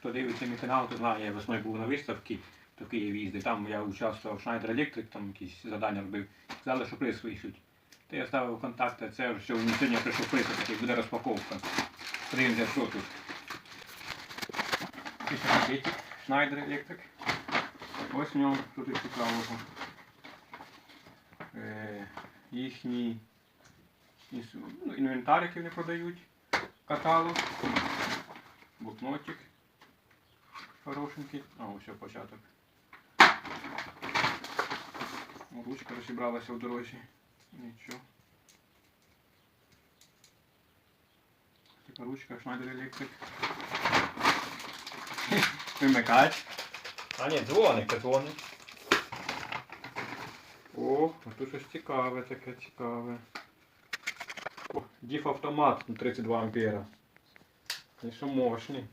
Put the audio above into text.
Хто дивиться мій канал, то знає, я весною був на виставці, то в Києві їздив. Там я участвував в Schneider Electric, там якісь завдання робив. Сказали, що приз вийшуть. То я ставив контакти, це вже сьогодні сьогодні прийшов приз, такий буде розпаковка. Подивимося, що тут. І пакетик Schneider Electric. Ось в ньому тут цікавого. Е, їхній інс- ну, інвентар, вони продають, каталог, блокнотик хорошенький. А, ось все, початок. Ручка розібралася в дорозі. Нічого. Така ручка Schneider Electric. Вимикач. А ні, дзвоник, дзвоник. О, а тут щось цікаве таке цікаве. О, діф автомат на 32 ампера. Що мощний.